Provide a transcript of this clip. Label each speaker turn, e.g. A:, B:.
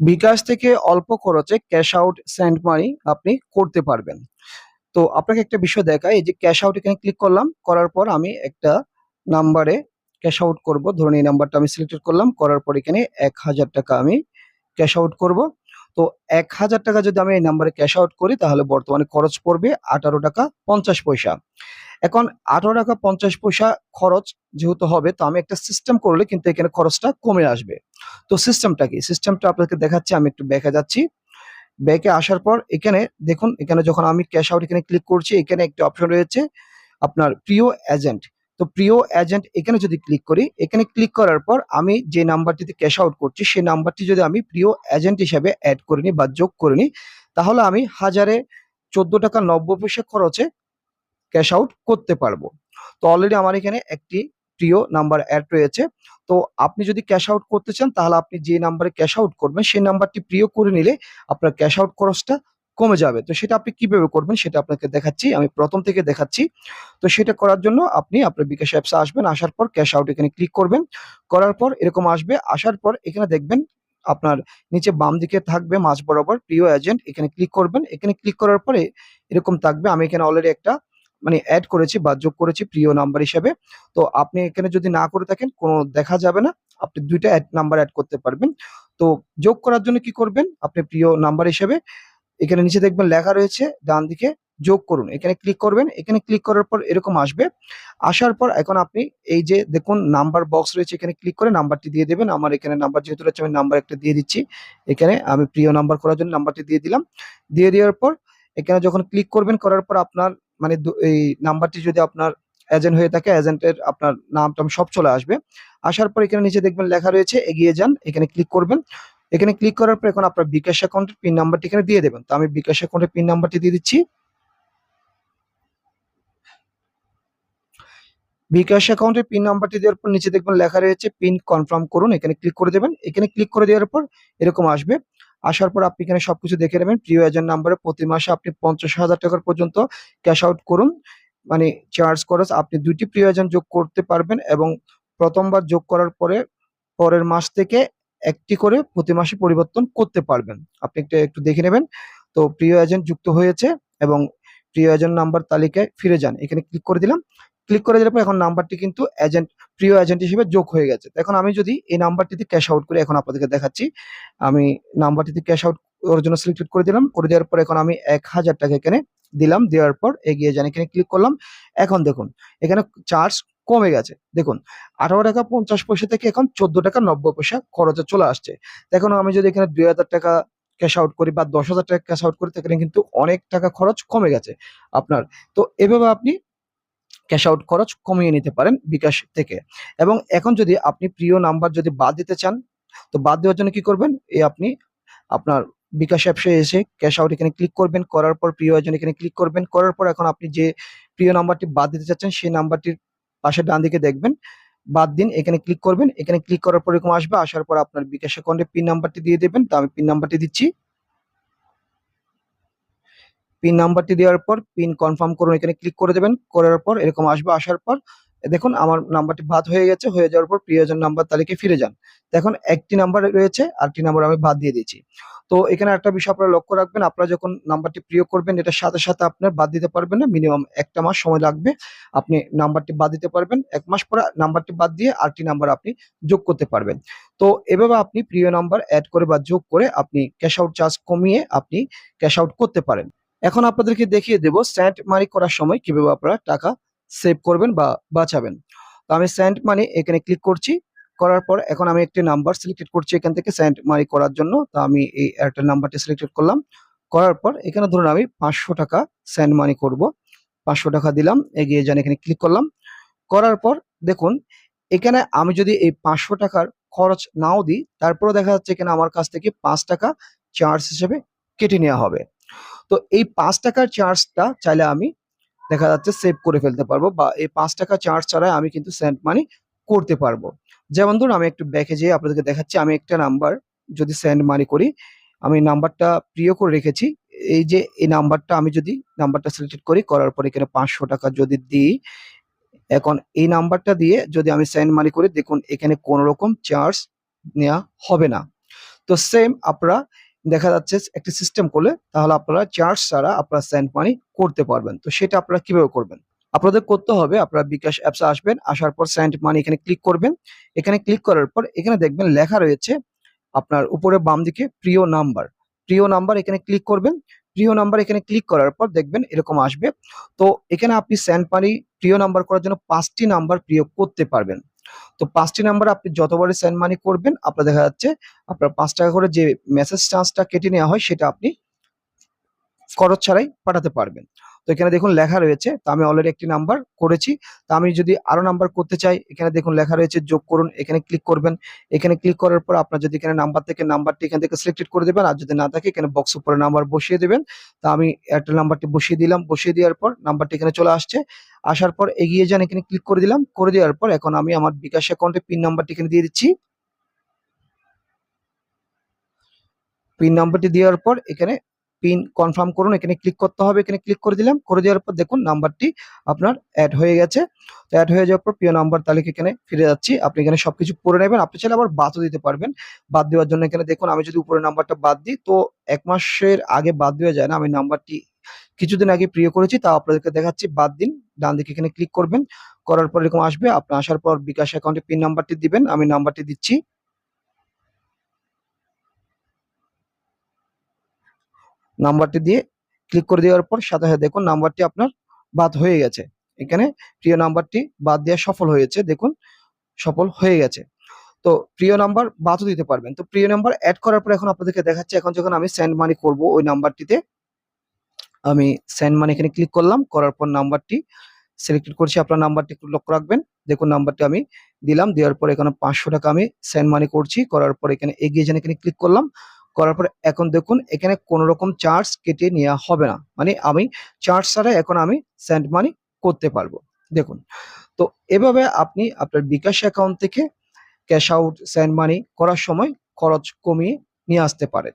A: বিকাশ থেকে অল্প খরচে ক্যাশ আউট সেন্ড মানি আপনি করতে পারবেন। তো আপনাকে একটা বিষয় দেখাই, এই যে ক্যাশ আউট এখানে ক্লিক করলাম। করার পর আমি একটা নাম্বারে ক্যাশ আউট করব ধরুন এই নাম্বারটা আমি সিলেক্টেড করলাম। করার পর এখানে ৳১,০০০ আমি ক্যাশ আউট করব। তো ৳১,০০০ যদি আমি এই নাম্বারে ক্যাশ আউট করি তাহলে বর্তমানে খরচ পড়বে ৳১৮.৫০ এখন ৳১৮.৫০ খরচ যেহেতু হবে তো আমি একটা সিস্টেম করলে কিন্তু এখানে খরচটা কমে আসবে। তো সিস্টেমটা কি? সিস্টেমটা আপনাকে দেখাচ্ছি আমি একটু ব্যাকে যাচ্ছি। ব্যাকে আসার পর এখানে দেখুন এখানে যখন আমি ক্যাশ আউট এখানে ক্লিক করছি এখানে একটা অপশন রয়েছে আপনার প্রিয় এজেন্ট। তো প্রিয় এজেন্ট এখানে যদি ক্লিক করি, এখানে ক্লিক করার পর আমি যে নাম্বারটিতে ক্যাশ আউট করছি সেই নাম্বারটি যদি আমি প্রিয় এজেন্ট হিসাবে অ্যাড করে নিই বা যোগ করে নিই তাহলে আমি হাজারে ৳১৪.৯০ খরচে ক্যাশ আউট করতে পারব। তো অলরেডি আমার এখানে একটি প্রিয় নাম্বার অ্যাড রয়েছে। তো আপনি যদি ক্যাশ আউট করতে চান তাহলে আপনি যে নাম্বারে ক্যাশ আউট করবেন সেই নাম্বারটি প্রিয় করে নিলে আপনার ক্যাশ আউট খরচটা কমে যাবে। তো সেটা আপনি কীভাবে করবেন সেটা আপনাকে দেখাচ্ছি। আমি প্রথম থেকে দেখাচ্ছি। তো সেটা করার জন্য আপনি আপনার বিকাশ অ্যাপসে আসবেন। আসার পর ক্যাশ আউট এখানে ক্লিক করবেন। করার পর এরকম আসবে। আসার পর এখানে দেখবেন আপনার নিচে বাম দিকে থাকবে মাঝ বরাবর প্রিয় এজেন্ট এখানে ক্লিক করবেন। এখানে ক্লিক করার পরে এরকম থাকবে। আমি এখানে অলরেডি একটা মানে অ্যাড করেছি বা যোগ করেছি প্রিয় নাম্বার হিসাবে তো আপনি এখানে যদি না করে থাকেন, কোনো দেখা যাবে না। আপনি দুইটা অ্যাড নাম্বার অ্যাড করতে পারবেন। তো যোগ করার জন্য কি করবেন? আপনি প্রিয় নাম্বার হিসেবে এখানে নিচে দেখবেন লেখা রয়েছে, ডান দিকে যোগ করুন। এখানে ক্লিক করবেন। এখানে ক্লিক করার পর এরকম আসবে। আসার পর এখন আপনি এই যে দেখুন নাম্বার বক্স রয়েছে, এখানে ক্লিক করে নাম্বারটি দিয়ে দেবেন। আমার এখানে নাম্বার যেহেতু রয়েছে, আমি নাম্বার একটা দিয়ে দিচ্ছি। এখানে আমি প্রিয় নাম্বার করার জন্য নাম্বারটি দিয়ে দিলাম। দিয়ে দেওয়ার পর এখানে যখন ক্লিক করবেন, করার পর আপনার মানে এই নাম্বারটি যদি আপনার এজেন্ট হয়ে থাকে এজেন্টের আপনার নাম-টাম সব চলে আসবে। আসার পর এখানে নিচে দেখবেন লেখা রয়েছে, এগিয়ে যান। এখানে ক্লিক করবেন। এখানে ক্লিক করার পর এখন আপনার বিকাশ অ্যাকাউন্টের পিন নাম্বারটি এখানে দিয়ে দেবেন। তো আমি বিকাশ অ্যাকাউন্টের পিন নাম্বারটি দিয়ে দিচ্ছি। বিকাশ অ্যাকাউন্টের পিন নাম্বারটি দেওয়ার পর নিচে দেখবেন লেখা রয়েছে পিন কনফার্ম করুন। এখানে ক্লিক করে দেবেন। এখানে ক্লিক করে দেওয়ার পর এরকম আসবে। আসার পর আপনি এখানে সবকিছু দেখে নেবেন। প্রিয় এজেন্ট নাম্বারে প্রতি মাসে আপনি ৳৫০,০০০ পর্যন্ত ক্যাশ আউট করুন। মানে চার্জ খরচ আপনি ২ টি প্রিয় এজেন্ট যোগ করতে পারবেন এবং প্রথমবার যোগ করার পরে পরের মাস থেকে ১ টি করে প্রতি মাসে পরিবর্তন করতে পারবেন। আপনি একটা একটু দেখে নেবেন। তো প্রিয় এজেন্ট যুক্ত হয়েছে এবং প্রিয় এজেন্ট নাম্বার তালিকায় ফিরে যান। এখানে ক্লিক করে দিলাম। ক্লিক করে দেওয়ার পর এখন নাম্বারটি কিন্তু এজেন্ট প্রিয় এজেন্ট হিসেবে যোগ হয়ে গেছে। এখন আমি যদি এই নাম্বারটিতে ক্যাশ আউট করি এখন আপনাদেরকে দেখাচ্ছি। আমি নাম্বারটিতে ক্যাশ আউট ওর জন্য সিলেক্টেড করে দিলাম। করে দেওয়ার পর এখন আমি ৳১,০০০ এখানে দিলাম। দেওয়ার পর এগিয়ে যান। এখানে ক্লিক করলাম। এখন দেখুন এখানে চার্জ কমে গেছে। দেখুন ৳১৮.৫০ থেকে এখন ৳১৪.৯০ খরচে চলে আসছে। এখন আমি যদি এখানে ৳২,০০০ ক্যাশ আউট করি বা ৳১০,০০০ ক্যাশ আউট করি সেখানে কিন্তু অনেক টাকা খরচ কমে গেছে আপনার। তো এভাবে আপনি ক্যাশ আউট খরচ কমিয়ে নিতে পারেন বিকাশ থেকে। এবং এখন যদি আপনি প্রিয় নাম্বার যদি বাদ দিতে চান, তো বাদ দেওয়ার জন্য কি করবেন? এই আপনি আপনার বিকাশ অ্যাপসে এসে ক্যাশ আউট এখানে ক্লিক করবেন। করার পর প্রিয় এজেন্ট এখানে ক্লিক করবেন। করার পর এখন আপনি যে প্রিয় নাম্বারটি বাদ দিতে চাচ্ছেন সেই নাম্বারটির পাশে ডান দিকে দেখবেন, বাদ দিন। এখানে ক্লিক করবেন। এখানে ক্লিক করার পর এরকম আসবে। আসার পর আপনার বিকাশ অ্যাকাউন্টের পিন নাম্বারটি দিয়ে দেবেন। তো আমি পিন নাম্বারটি দিচ্ছি। পিন নাম্বারটি দেওয়ার পর পিন কনফার্ম করুন। এখানে ক্লিক করে দেবেন। করার পর এরকম আসবে। আসার পর দেখুন আমার নাম্বারটি বাদ হয়ে গেছে। হয়ে যাওয়ার পর প্রিয়জন নাম্বার তালিকায় ফিরে যান। দেখুন একটি নাম্বার রয়েছে, আরেকটি নাম্বার আমি বাদ দিয়ে দিয়েছি। তো এখানে একটা বিষয় আপনারা লক্ষ্য রাখবেন। আপনারা যখন নাম্বারটি প্রিয় করবেন এটার সাথে, সাথে আপনার বাদ দিতে পারবেন না। মিনিমাম একটা মাস সময় লাগবে। আপনি নাম্বারটি বাদ দিতে পারবেন। এক মাস পরে নাম্বারটি বাদ দিয়ে আরেকটি নাম্বার আপনি যোগ করতে পারবেন। তো এভাবে আপনি প্রিয় নাম্বার অ্যাড করে বা যোগ করে আপনি ক্যাশ আউট চার্জ কমিয়ে আপনি ক্যাশ আউট করতে পারেন। এখন আপনাদেরকে দেখিয়ে দেব সেন্ড মানি করার সময় কীভাবে আপনারা টাকা সেভ করবেন বা বাঁচাবেন। তো আমি সেন্ড মানি এখানে ক্লিক করছি। করার পর এখন আমি একটি নাম্বার সিলেক্টেড করছি এখান থেকে সেন্ড মানি করার জন্য। তো আমি এই এয়ারটেল নাম্বারটি সিলেক্টেড করলাম। করার পর এখানে ধরুন আমি ৳৫০০ সেন্ড মানি করব। ৳৫০০ দিলাম। এগিয়ে যান, এখানে ক্লিক করলাম। করার পর দেখুন, এখানে আমি যদি এই ৳৫০০ খরচ নাও দিই, তারপরেও দেখা যাচ্ছে এখানে আমার কাছ থেকে পাঁচ টাকা চার্জ হিসেবে কেটে নেওয়া হবে। তো এই ৳৫ র চার্জটা চাইলে আমি দেখা যাচ্ছে সেভ করে ফেলতে পারব বা এই পাঁচ টাকা চার্জ ছাড়াই আমি কিন্তু সেন্ড মানি করতে পারব। যেমন ধরুন আমি একটু ব্যাকে যেয়ে আপনাদেরকে দেখাচ্ছি আমি একটা নাম্বার যদি সেন্ড মানি করি, আমি নাম্বারটা প্রিয় করে রেখেছি। এই যে এই নাম্বারটা আমি যদি নাম্বারটা সিলেক্টেড করি, করার পরে এখানে ৳৫০০ যদি দিই, এখন এই নাম্বারটা দিয়ে যদি আমি সেন্ড মানি করি দেখুন এখানে কোনো রকম চার্জ নেওয়া হবে না। তো সেম আপনারা দেখা যাচ্ছে একটি সিস্টেম করলে তাহলে আপনারা চার্জ ছাড়া আপনারা সেন্ড মানি করতে পারবেন তো সেটা আপনারা কীভাবে করবেন আপনাদের করতে হবে, আপনারা বিকাশ অ্যাপসে আসবেন, আসার পর সেন্ড মানি এখানে ক্লিক করবেন। এখানে ক্লিক করার পর এখানে দেখবেন লেখা রয়েছে আপনার উপরে বাম দিকে প্রিয় নাম্বার প্রিয় নাম্বার এখানে ক্লিক করবেন। প্রিয় নাম্বার এখানে ক্লিক করার পর দেখবেন এরকম আসবে। তো এখানে আপনি সেন্ড মানি প্রিয় নাম্বার করার জন্য পাঁচটি নাম্বার প্রিয় করতে পারবেন। তো পাঁচটি নাম্বার আপনি যতবারই সেন্ড মানি করবেন, আপনার দেখা যাচ্ছে আপনার পাঁচ টাকা করে যে মেসেজ চার্জটা কেটে নেওয়া হয়, সেটা আপনি খরচ ছাড়াই পাঠাতে পারবেন। তো এখানে দেখুন লেখা রয়েছে, তো আমি অলরেডি একটি নাম্বার করেছি। তো আমি যদি আরও নাম্বার করতে চাই, এখানে দেখুন লেখা রয়েছে যোগ করুন, এখানে ক্লিক করবেন। এখানে ক্লিক করার পর আপনার যদি এখানে নাম্বার থেকে নাম্বারটি এখান থেকে সিলেক্টেড করে দেবেন, আর যদি না থাকে এখানে বক্স উপরে নাম্বার বসিয়ে দেবেন। তা আমি এয়ারটেল নাম্বারটি বসিয়ে দিলাম, বসিয়ে দেওয়ার পর নাম্বারটি এখানে চলে আসছে। আসার পর এগিয়ে যান, এখানে ক্লিক করে দিলাম। করে দেওয়ার পর এখন আমি আমার বিকাশ অ্যাকাউন্টে পিন নাম্বারটি এখানে দিয়ে দিচ্ছি। পিন নাম্বারটি দেওয়ার পর এখানে পিন কনফার্ম করুন, এখানে ক্লিক করতে হবে, এখানে ক্লিক করে দিলাম, করে দেওয়ার পর দেখুন নাম্বারটি আপনার অ্যাড হয়ে গেছে। তো অ্যাড হয়ে যাওয়ার পর প্রিয় নাম্বার তালিকা এখানে ফিরে যাচ্ছি, আপনি এখানে সবকিছু পড়ে নেবেন, আপনি চাইলে আবার বাদও দিতে পারবেন। বাদ দেওয়ার জন্য এখানে দেখুন, আমি যদি উপরে নাম্বারটা বাদ দিই, তো এক মাসের আগে বাদ দেওয়া যায় না, আমি নাম্বারটি কিছুদিন আগে প্রিয় করেছি তা আপনাদেরকে দেখাচ্ছি, বাদ দিন, ডান দিকে এখানে ক্লিক করবেন, করার পর এরকম আসবে, আপনি আসার পর বিকাশ অ্যাকাউন্টে পিন নাম্বারটি দিবেন, আমি নাম্বারটি দিচ্ছি। নাম্বারটি দিয়ে ক্লিক করে দেওয়ার পর সাথে সাথে দেখুন নাম্বারটি আপনার বাদ হয়ে গেছে। এখানে প্রিয় নাম্বারটি বাদ দেওয়া সফল হয়েছে, দেখুন সফল হয়ে গেছে। তো প্রিয় নাম্বার বাদও দিতে পারবেন। তো প্রিয় নাম্বার অ্যাড করার পর এখন আপনাদেরকে দেখাচ্ছে, এখন যখন আমি সেন্ড মানি করব ওই নাম্বারটিতে, আমি সেন্ড মানি এখানে ক্লিক করলাম, করার পর নাম্বারটি সিলেক্টেড করছি, আপনার নাম্বারটি একটু লক্ষ্য রাখবেন। দেখুন নাম্বারটি আমি দিলাম, দেওয়ার পর এখানে পাঁচশো টাকা আমি সেন্ড মানি করছি, করার পর এখানে এগিয়ে যান এখানে ক্লিক করলাম করার পর এখন দেখুন, এখানে কোনো রকম চার্জ কেটে নেওয়া হবে না। মানে আমি চার্জ ছাড়া এখন আমি সেন্ড মানি করতে পারব। দেখুন, তো এভাবে আপনি আপনার বিকাশ অ্যাকাউন্ট থেকে ক্যাশ আউট সেন্ড মানি করার সময় খরচ কমিয়ে নিয়ে আসতে পারেন।